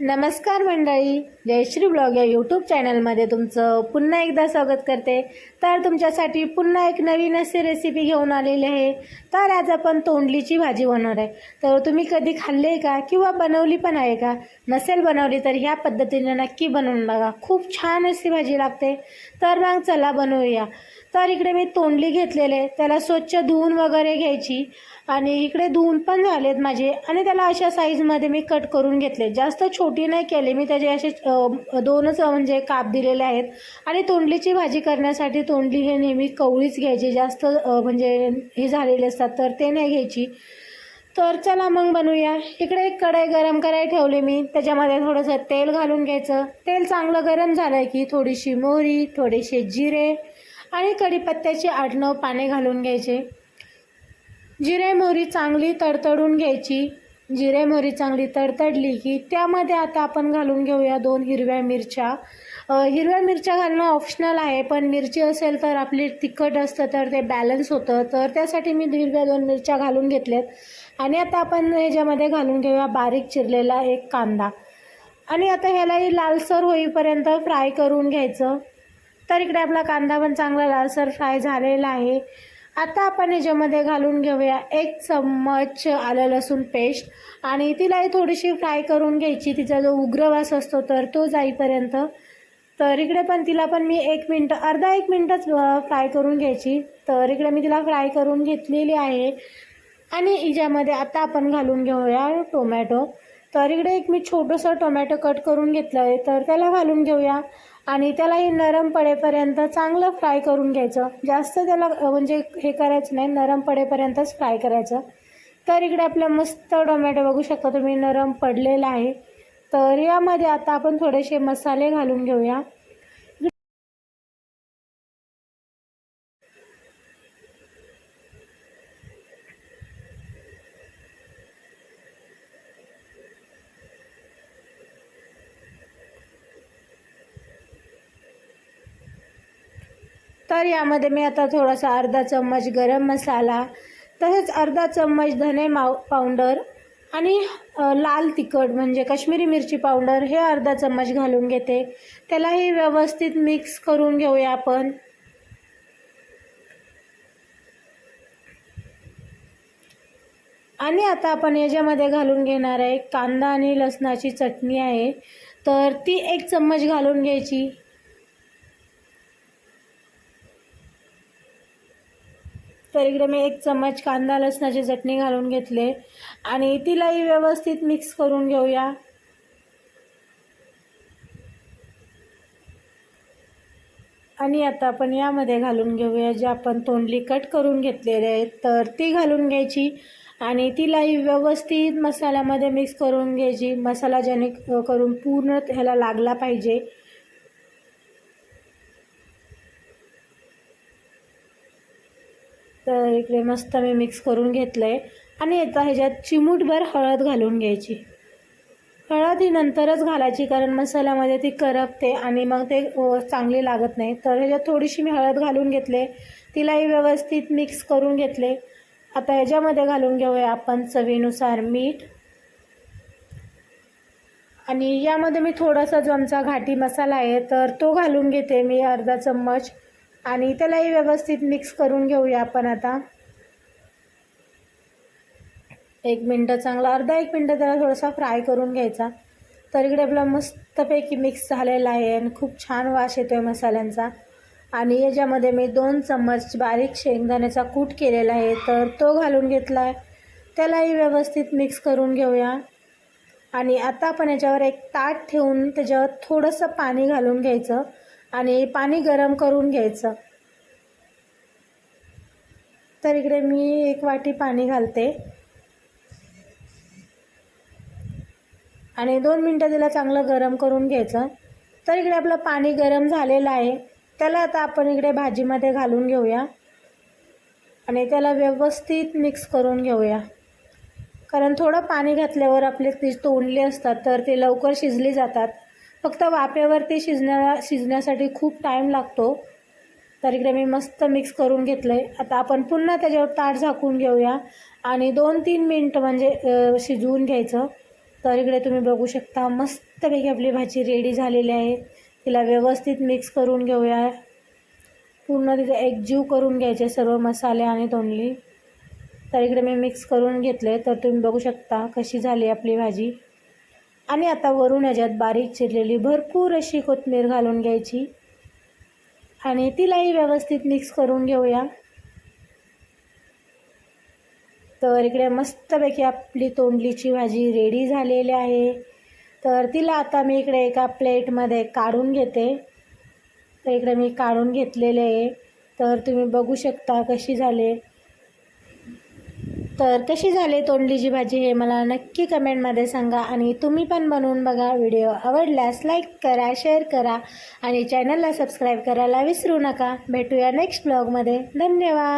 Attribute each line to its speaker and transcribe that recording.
Speaker 1: नमस्कार मंडळी जयश्री ब्लॉग या यूट्यूब चॅनलमध्ये तुमचं पुन्हा एकदा स्वागत करते. तर तुमच्यासाठी पुन्हा एक नवीन अशी रेसिपी घेऊन आलेली आहे. तर आज आपण तोंडलीची भाजी बनवणार आहे. तर तुम्ही कधी खाल्ली आहे का किंवा बनवली पण आहे का? नसेल बनवली तर ह्या पद्धतीने नक्की बनवून बघा. खूप छान अशी भाजी लागते. तर मग चला बनवूया. तर इकडे मी तोंडली घेतलेले त्याला स्वच्छ धुवून वगैरे घ्यायची. आणि इकडे धुवून पण झालेत माझे. आणि त्याला अशा साईजमध्ये मी कट करून घेतले. जास्त छोटी नाही केले मी त्याचे असे दोनच म्हणजे काप दिलेले आहेत. आणि तोंडलीची भाजी करण्यासाठी तोंडली हे नेहमी कवळीच घ्यायची. जास्त म्हणजे हे झालेले असतात तर ते नाही घ्यायची. तर चला मग बनवूया. इकडे एक कढई गरम करायला ठेवले मी. त्याच्यामध्ये थोडंसं तेल घालून घ्यायचं. तेल चांगलं गरम झालं की थोडीशी मोहरी थोडेसे जिरे आणि कढीपत्त्याची आठ नऊ पाने घालून घ्यायचे. जिरे मोहरी चांगली तडतडून घ्यायची. जिरे मोहरी चांगली तडतडली की त्यामध्ये आता आपण घालून घेऊया दोन हिरव्या मिरच्या. हिरव्या मिरच्या घालणं ऑप्शनल आहे पण मिरची असेल तर आपली तिखट असतं तर ते बॅलन्स होतं. तर त्यासाठी मी हिरव्या दोन मिरच्या घालून घेतल्यात. आणि आता आपण ह्याच्यामध्ये घालून घेऊया बारीक चिरलेला एक कांदा. आणि आता ह्यालाही लालसर होईपर्यंत फ्राय करून घ्यायचं. तर इकडे आपला कांदा पण चांगला लालसर फ्राय झालेला आहे. आता आपण याच्यामध्ये घालून घेऊया एक चम्मच आलं लसूण पेस्ट आणि तिलाही थोडीशी फ्राय करून घ्यायची. तिचा जो उग्रवास असतो तर तो जाईपर्यंत. तर इकडे पण तिला पण मी एक मिनटं अर्धा एक मिनटंच फ्राय करून घ्यायची. तर इकडे मी तिला फ्राय करून घेतलेली आहे. आणि हिच्यामध्ये आता आपण घालून घेऊया टोमॅटो तर इकडे एक मी छोटंसं टोमॅटो कट करून घेतलं आहे तर त्याला घालून घेऊया. आणि त्यालाही नरम पडेपर्यंत चांगलं फ्राय करून घ्यायचं. जास्त त्याला म्हणजे हे करायचं नाही नरम पडेपर्यंतच फ्राय करायचं. तर इकडे आपलं मस्त टोमॅटो बघू शकता तुम्ही नरम पडलेला आहे. तर यामध्ये आता आपण थोडेसे मसाले घालून घेऊया. तर यामध्ये मी आता थोडासा अर्धा चम्मच गरम मसाला तसेच अर्धा चम्मच धने माव पावडर आणि लाल तिखट म्हणजे काश्मीरी मिरची पावडर हे अर्धा चम्मच घालून घेते. त्यालाही व्यवस्थित मिक्स करून घेऊया आपण. आणि आता आपण याच्यामध्ये घालून घेणार आहे कांदा आणि लसणाची चटणी आहे. तर ती एक चम्मच घालून घ्यायची. तर इकडे मी एक चम्मच कांदा लसणाची चटणी घालून घेतले. आणि तिलाही व्यवस्थित मिक्स करून घेऊया. आणि आता आपण यामध्ये घालून घेऊया जे आपण तोंडली कट करून घेतलेले आहेत. तर ती घालून घ्यायची. आणि तिलाही व्यवस्थित मसाल्यामध्ये मिक्स करून घ्यायची. मसाला ज्याने करून पूर्ण ह्याला लागला पाहिजे. तर इकडे मस्त मी मिक्स करून घेतलं आहे आणि आता ह्याच्यात चिमूटभर हळद घालून घ्यायची. हळद ही नंतरच घालायची कारण मसाल्यामध्ये ती करपते आणि मग ते चांगली लागत नाही. तर ह्याच्यात थोडीशी मी हळद घालून घेतले. तिलाही व्यवस्थित मिक्स करून घेतले. आता ह्याच्यामध्ये घालून घेऊया आपण चवीनुसार मीठ. आणि यामध्ये मी थोडासा जो आमचा घाटी मसाला आहे तर तो घालून घेते मी अर्धा चम्मच. आणि त्यालाही व्यवस्थित मिक्स करून घेऊया आपण आता. एक मिनटं चांगला अर्धा एक मिनटं त्याला थोडासा फ्राय करून घ्यायचा. तर इकडे आपला मस्तपैकी मिक्स झालेला आहे आणि खूप छान वास येतो आहे मसाल्यांचा. आणि याच्यामध्ये मी दोन चम्मच बारीक शेंगदाण्याचा कूट केलेला आहे तर तो घालून घेतला आहे त्यालाही व्यवस्थित मिक्स करून घेऊया. आणि आता आपण याच्यावर एक ताट ठेवून त्याच्यावर थोडंसं पाणी घालून घ्यायचं. आणि पाणी गरम करून घ्यायचं. तर इकडे मी एक वाटी पाणी घालते. आणि दोन मिनटं तिला चांगलं गरम करून घ्यायचं. तर इकडे आपलं पाणी गरम झालेलं आहे. त्याला आता आपण इकडे भाजीमध्ये घालून घेऊया. आणि त्याला व्यवस्थित मिक्स करून घेऊया. कारण थोडं पाणी घातल्यावर आपले ती तोंडली असतात तर ते लवकर शिजली जातात. फक्त वाफेवरती शिजण्या शिजण्यासाठी खूप टाईम लागतो. तर इकडे मी मस्त मिक्स करून घेतलं आहे आता आपण पुन्हा त्याच्यावर ताट झाकून घेऊया. आणि दोन तीन मिनटं म्हणजे शिजवून घ्यायचं. तर इकडे तुम्ही बघू शकता मस्तपैकी आपली भाजी रेडी झालेली आहे. तिला व्यवस्थित मिक्स करून घेऊया. पूर्ण तिथे एकजीव करून घ्यायचे सर्व मसाले आणि तोंडली. तर इकडे मी मिक्स करून घेतले तर तुम्ही बघू शकता कशी झाली आपली भाजी. आणि आता वरून ह्याच्यात बारीक चिरलेली भरपूर अशी कोथमीर घालून घ्यायची. आणि तिलाही व्यवस्थित मिक्स करून घेऊया. तर इकडे मस्तपैकी आपली तोंडलीची भाजी रेडी झालेली आहे. तर तिला आता मी इकडे एका प्लेटमध्ये काढून घेते. तर इकडे मी काढून घेतलेले आहे. तर तुम्ही बघू शकता कशी झाले. तर कशी झाली तोंडलीची भाजी हे मला नक्की कमेंटमध्ये सांगा आणि तुम्ही पण बनवून बघा. व्हिडिओ आवडल्यास लाईक करा शेअर करा आणि चॅनलला सबस्क्राईब करायला विसरू नका. भेटूया नेक्स्ट ब्लॉगमध्ये. धन्यवाद.